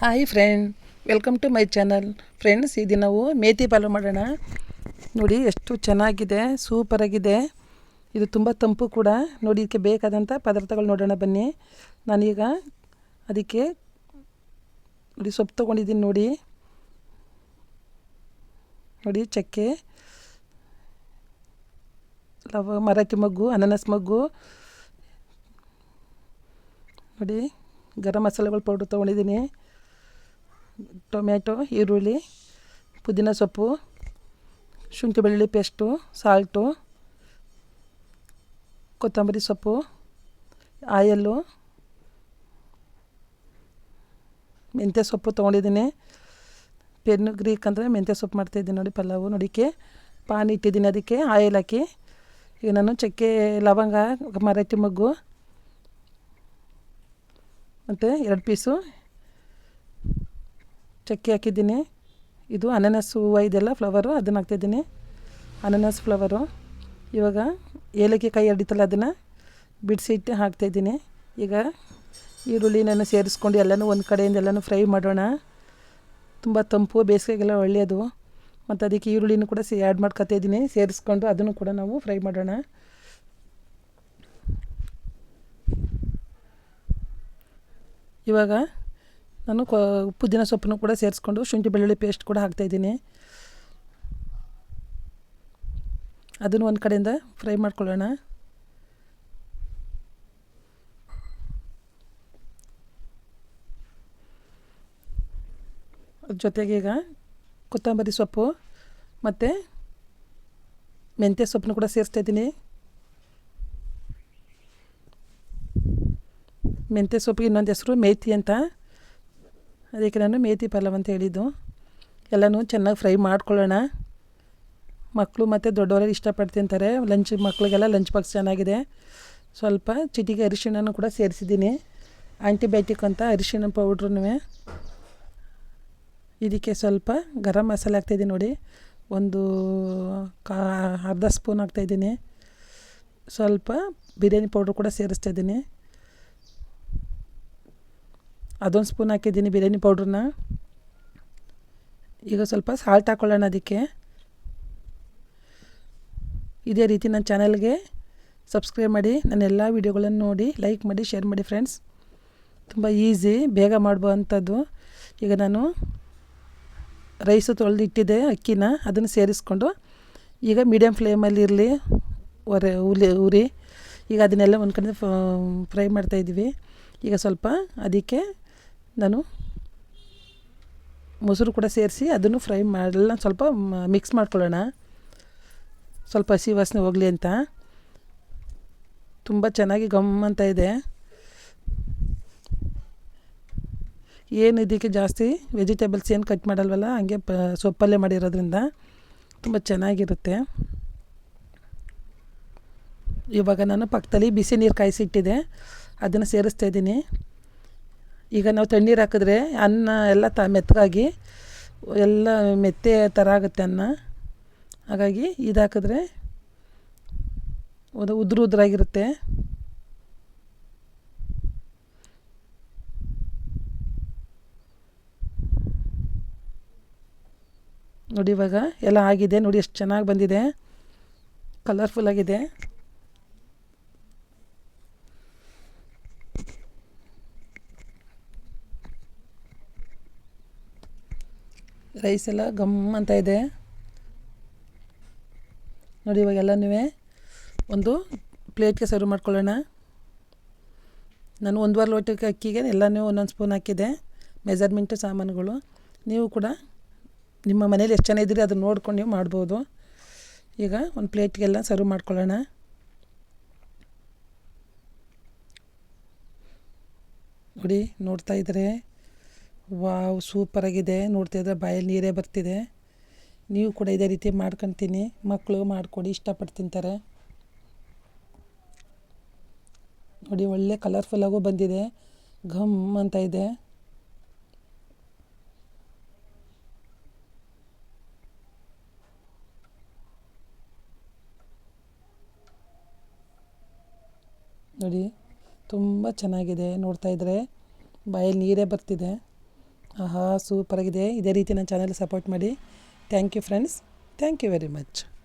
Hi friend welcome to my channel friends ದಿನ ನಾವು ಮೇತಿ ಪಾಲು ಮಾಡೋಣ. ನೋಡಿ, ಎಷ್ಟು ಚೆನ್ನಾಗಿದೆ ಸೂಪರಾಗಿದೆ ಇದು ತುಂಬ ತಂಪು ಕೂಡ. ನೋಡಿ, ಇದಕ್ಕೆ ಬೇಕಾದಂಥ ಪದಾರ್ಥಗಳು ನೋಡೋಣ ಬನ್ನಿ. ನಾನೀಗ ಅದಕ್ಕೆ ನೋಡಿ, ಸೊಪ್ಪು ತೊಗೊಂಡಿದ್ದೀನಿ ನೋಡಿ. ನೋಡಿ, ಚಕ್ಕೆ, ಲವ ಮರಾಠಿ ಮಗ್ಗು, ಅನಾನಸ್ ಮಗ್ಗು. ನೋಡಿ, ಗರಂ ಮಸಾಲೆಗಳು ಪೌಡ್ರ್ ತೊಗೊಂಡಿದ್ದೀನಿ. ಟೊಮ್ಯಾಟೊ, ಈರುಳ್ಳಿ, ಪುದೀನ ಸೊಪ್ಪು, ಶುಂಠಿ ಬೆಳ್ಳುಳ್ಳಿ ಪೇಸ್ಟು, ಸಾಲ್ಟು, ಕೊತ್ತಂಬರಿ ಸೊಪ್ಪು, ಆಯಲ್ಲು, ಮೆಂತ್ಯ ಸೊಪ್ಪು ತೊಗೊಂಡಿದ್ದೀನಿ. ಪೆನ್ನು ಗ್ರೀಕ್ ಅಂದರೆ ಮೆಂತ್ಯ ಸೊಪ್ಪು ಮಾಡ್ತಾಯಿದ್ದೀನಿ ನೋಡಿ ಪಲಾವು ನೋಡಿಕೆ. ಪಾನ್ ಇಟ್ಟಿದ್ದೀನಿ ಅದಕ್ಕೆ, ಆಯಿಲ್ ಹಾಕಿ. ಈಗ ನಾನು ಚಕ್ಕೆ, ಲವಂಗ ಮರಾಠಿ ಮಗ್ಗು, ಮತ್ತು ಎರಡು ಪೀಸು ಚಕ್ಕೆ ಹಾಕಿದ್ದೀನಿ. ಇದು ಅನಾನಸ್ ಹೂವು ಇದೆಲ್ಲ ಫ್ಲವರು ಅದನ್ನು ಹಾಕ್ತಿದ್ದೀನಿ. ಅನಾನಸ್ ಫ್ಲವರು ಇವಾಗ ಏಲಕ್ಕಿ ಕಾಯಿ ಹಿಡಿತಲ್ಲ ಅದನ್ನು ಬಿಡಿಸಿಟ್ಟು ಹಾಕ್ತಾಯಿದ್ದೀನಿ ಈಗ ಈರುಳ್ಳಿನ ಸೇರಿಸ್ಕೊಂಡು ಎಲ್ಲನೂ ಒಂದು ಕಡೆಯಿಂದ ಎಲ್ಲನೂ ಫ್ರೈ ಮಾಡೋಣ. ತುಂಬ ತಂಪು, ಬೇಸಿಗೆಗೆಲ್ಲ ಒಳ್ಳೆಯದು. ಮತ್ತು ಅದಕ್ಕೆ ಈರುಳ್ಳಿನೂ ಕೂಡ ಸೇ ಆ್ಯಡ್ ಮಾಡ್ಕೊತಾಯಿದ್ದೀನಿ ಸೇರಿಸ್ಕೊಂಡು ಅದನ್ನು ಕೂಡ ನಾವು ಫ್ರೈ ಮಾಡೋಣ. ಇವಾಗ ನಾನು ಕೊ ಪುದೀನ ಸೊಪ್ಪನ್ನು ಕೂಡ ಸೇರಿಸ್ಕೊಂಡು ಶುಂಠಿ, ಬೆಳ್ಳುಳ್ಳಿ ಪೇಸ್ಟ್ ಕೂಡ ಹಾಕ್ತಾಯಿದ್ದೀನಿ ಅದನ್ನು ಒಂದು ಕಡೆಯಿಂದ ಫ್ರೈ ಮಾಡ್ಕೊಳ್ಳೋಣ. ಅದ್ರ ಜೊತೆಗೆ ಈಗ ಕೊತ್ತಂಬರಿ ಸೊಪ್ಪು ಮತ್ತು ಮೆಂತ್ಯ ಸೊಪ್ಪನ್ನು ಕೂಡ ಸೇರಿಸ್ತಾಯಿದ್ದೀನಿ ಮೆಂತ್ಯ ಸೊಪ್ಪಿಗೆ ಇನ್ನೊಂದು ಹೆಸರು ಮೇಥಿ ಅಂತ. ಅದಕ್ಕೆ ನಾನು ಮೇತಿ ಪಲಾವ್ ಅಂತ ಹೇಳಿದ್ದು. ಎಲ್ಲನೂ ಚೆನ್ನಾಗಿ ಫ್ರೈ ಮಾಡ್ಕೊಳ್ಳೋಣ. ಮಕ್ಕಳು ಮತ್ತು ದೊಡ್ಡವರೆಲ್ಲ ಇಷ್ಟಪಟ್ಟು ತಿಂತಾರೆ. ಲಂಚ್ ಮಕ್ಕಳಿಗೆಲ್ಲ ಲಂಚ್ ಬಾಕ್ಸ್ ಚೆನ್ನಾಗಿದೆ. ಸ್ವಲ್ಪ ಚಿಟಿಗೆ ಅರಿಶಿಣನೂ ಕೂಡ ಸೇರಿಸಿದ್ದೀನಿ. ಆಂಟಿಬಯೋಟಿಕ್ ಅಂತ ಅರಿಶಿಣ ಪೌಡ್ರೂ ಇದಕ್ಕೆ ಸ್ವಲ್ಪ ಗರಂ ಮಸಾಲೆ ಹಾಕ್ತಾಯಿದ್ದೀನಿ ನೋಡಿ. ಒಂದು ಕಾ ಅರ್ಧ ಸ್ಪೂನ್ ಹಾಕ್ತಾಯಿದ್ದೀನಿ. ಸ್ವಲ್ಪ ಬಿರಿಯಾನಿ ಪೌಡ್ರ್ ಕೂಡ ಸೇರಿಸ್ತಾಯಿದ್ದೀನಿ. ಅದೊಂದು ಸ್ಪೂನ್ ಹಾಕಿದ್ದೀನಿ ಬಿರಿಯಾನಿ ಪೌಡ್ರನ್ನ ಈಗ ಸ್ವಲ್ಪ ಸಾಲ್ಟ್ ಹಾಕ್ಕೊಳ್ಳೋಣ ಅದಕ್ಕೆ. ಇದೇ ರೀತಿ ನನ್ನ ಚಾನಲ್ಗೆ ಸಬ್ಸ್ಕ್ರೈಬ್ ಮಾಡಿ, ನನ್ನ ಎಲ್ಲ ವೀಡಿಯೋಗಳನ್ನು ನೋಡಿ ಲೈಕ್ ಮಾಡಿ ಶೇರ್ ಮಾಡಿ ಫ್ರೆಂಡ್ಸ್ ತುಂಬ ಈಸಿ ಬೇಗ ಮಾಡುವಂಥದ್ದು ಈಗ ನಾನು ರೈಸು ತೊಳೆದು ಇಟ್ಟಿದ್ದೆ ಅಕ್ಕಿನ ಅದನ್ನು ಸೇರಿಸ್ಕೊಂಡು. ಈಗ ಮೀಡಿಯಮ್ ಫ್ಲೇಮಲ್ಲಿ ಇರಲಿ, ಒರೆ ಉಲಿ ಉರಿ. ಈಗ ಅದನ್ನೆಲ್ಲ ಒಂದು ಕಡೆ ಫ್ರೈ ಮಾಡ್ತಾಯಿದ್ವಿ ಈಗ ಸ್ವಲ್ಪ ಅದಕ್ಕೆ ನಾನು ಮೊಸರು ಕೂಡ ಸೇರಿಸಿ ಅದನ್ನು ಫ್ರೈ ಮಾಡಲ್ಲ, ಸ್ವಲ್ಪ ಮಿಕ್ಸ್ ಮಾಡ್ಕೊಳ್ಳೋಣ. ಸ್ವಲ್ಪ ಹಸಿ ವಾಸನೆ ಹೋಗಲಿ ಅಂತ. ತುಂಬ ಚೆನ್ನಾಗಿ ಗಮ್ ಅಂತ ಇದೆ. ಏನು ಇದಕ್ಕೆ ಜಾಸ್ತಿ ವೆಜಿಟೇಬಲ್ಸ್ ಏನು ಕಟ್ ಮಾಡಲ್ವಲ್ಲ, ಹಂಗೆ ಪ ಸೊಪ್ಪಲ್ಲೇ ಮಾಡಿರೋದ್ರಿಂದ ತುಂಬ ಚೆನ್ನಾಗಿರುತ್ತೆ. ಇವಾಗ ನಾನು ಪಕ್ಕದಲ್ಲಿ ಬಿಸಿ ನೀರು ಕಾಯಿಸಿಟ್ಟಿದೆ. ಅದನ್ನು ಸೇರಿಸ್ತಾ ಇದ್ದೀನಿ. ಈಗ ನಾವು ತಣ್ಣೀರು ಹಾಕಿದ್ರೆ ಅನ್ನ ಎಲ್ಲ ತ ಮೆತ್ತಗಾಗಿ ಎಲ್ಲ ಮೆತ್ತೆ ಥರ ಆಗುತ್ತೆ ಅನ್ನ. ಹಾಗಾಗಿ ಇದು ಹಾಕಿದ್ರೆ ಒಂದು ಉದುರು ಉದುರಾಗಿರುತ್ತೆ. ನೋಡಿ ಇವಾಗ ಎಲ್ಲ ಆಗಿದೆ. ನೋಡಿ ಎಷ್ಟು ಚೆನ್ನಾಗಿ ಬಂದಿದೆ. ಕಲರ್ಫುಲ್ ಆಗಿದೆ. ರೈಸ್ ಎಲ್ಲ ಗಮ್ ಅಂತ ಇದೆ. ನೋಡಿ ಇವಾಗ ಎಲ್ಲನೂ ಒಂದು ಪ್ಲೇಟ್ಗೆ ಸರ್ವ್ ಮಾಡ್ಕೊಳ್ಳೋಣ. ನಾನು ಒಂದುವರೆ ಲೋಟಕ್ಕೆ ಅಕ್ಕಿಗೆ ಎಲ್ಲನೂ ಒಂದೊಂದು ಸ್ಪೂನ್ ಹಾಕಿದೆ. ಮೆಜರ್ಮೆಂಟು ಸಾಮಾನುಗಳು. ನೀವು ಕೂಡ ನಿಮ್ಮ ಮನೇಲಿ ಎಷ್ಟು ಜನ ಇದ್ದೀರಿ ಅದನ್ನು ನೋಡ್ಕೊಂಡು ನೀವು ಮಾಡ್ಬೋದು. ಈಗ ಒಂದು ಪ್ಲೇಟ್ಗೆಲ್ಲ ಸರ್ವ್ ಮಾಡ್ಕೊಳ್ಳೋಣ. ನೋಡಿ, ನೋಡ್ತಾ ಇದ್ದರೆ ವಾವ್ ಸೂಪರಾಗಿದೆ ನೋಡ್ತಾ ಇದ್ರೆ ಬಾಯಲ್ಲಿ ನೀರೇ ಬರ್ತಿದೆ. ನೀವು ಕೂಡ ಇದೇ ರೀತಿ ಮಾಡ್ಕೊತೀನಿ. ಮಕ್ಕಳು ಮಾಡಿಕೊಡಿ, ಇಷ್ಟಪಟ್ಟು ತಿಂತಾರೆ. ನೋಡಿ, ಒಳ್ಳೆ ಕಲರ್ಫುಲ್ಲಾಗೂ ಬಂದಿದೆ. ಘಮ್ ಅಂತ ಇದೆ. ನೋಡಿ, ತುಂಬ ಚೆನ್ನಾಗಿದೆ. ನೋಡ್ತಾ ಇದ್ರೆ ಬಾಯಲ್ಲಿ ನೀರೇ ಬರ್ತಿದೆ. ಆಹಾ, ಸೂಪರಾಗಿದೆ. ಇದೇ ರೀತಿ ನನ್ನ ಚಾನಲ್ ಸಪೋರ್ಟ್ ಮಾಡಿ. Thank you friends thank you very much